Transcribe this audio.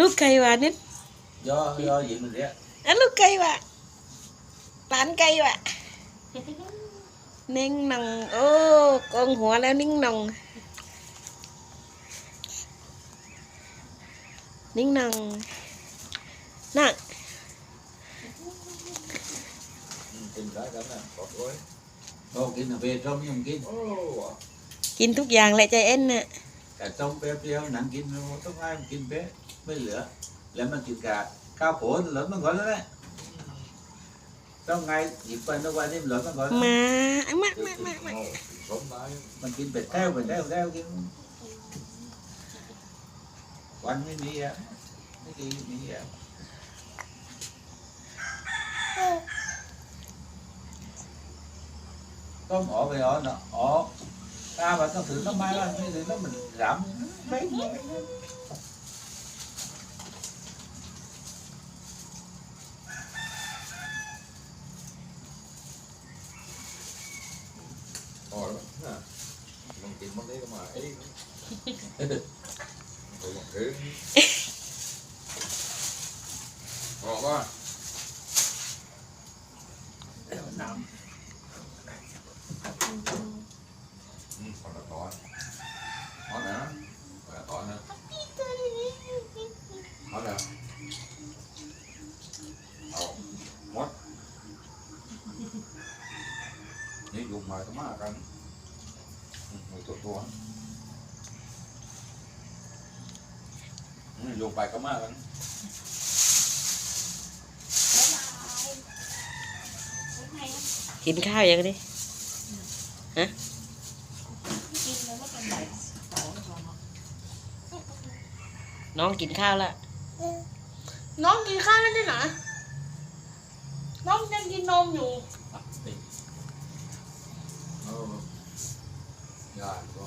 ลูกไก่วะนิดย่อย่อหยิบมันเรียกอ้นลูกไก่วะหลานไก่วะนิ่งนองโอ้กองหัวแล้วนิ่งนองนิ่งนองนั่งกินไดกันนะขอโทอกินอะเบทอมยังกินกินทุกอย่างแหละใจเอ็นเนี่ยแต่ต้มเปรี้ยวๆหนังกินต้องให้มันกินเป๊ะไม่เหลือแล้วมันกินกาข้าวโผล่หล่นมันก่อนแล้วนะต้องไงหยิบไปนึกว่านี่หล่นมันก่อนมามามามามันกินเป็ดแท้วเป็ดแท้วแท้วกินวันไม่มีอ่ะไม่ดีมีอ่ะต้มอ๋อไปอ๋อเนาะอ๋อ ta và con thử nó mai lên như thế nó mình giảm mấy Thôi lắm Mình kiếm mất đấy mà ấy Thôi còn thế Ngọt quá Nằm ครับเอาหมดนี่ยุงมาก็มากกันมนูตัวตัวนี่ยุงไปก็มากกันกินข้าวยังดิฮะน้องกินข้าวแล้วน้องกินข้าวได้ที่ไหนน้องยังกินนมอยู่ย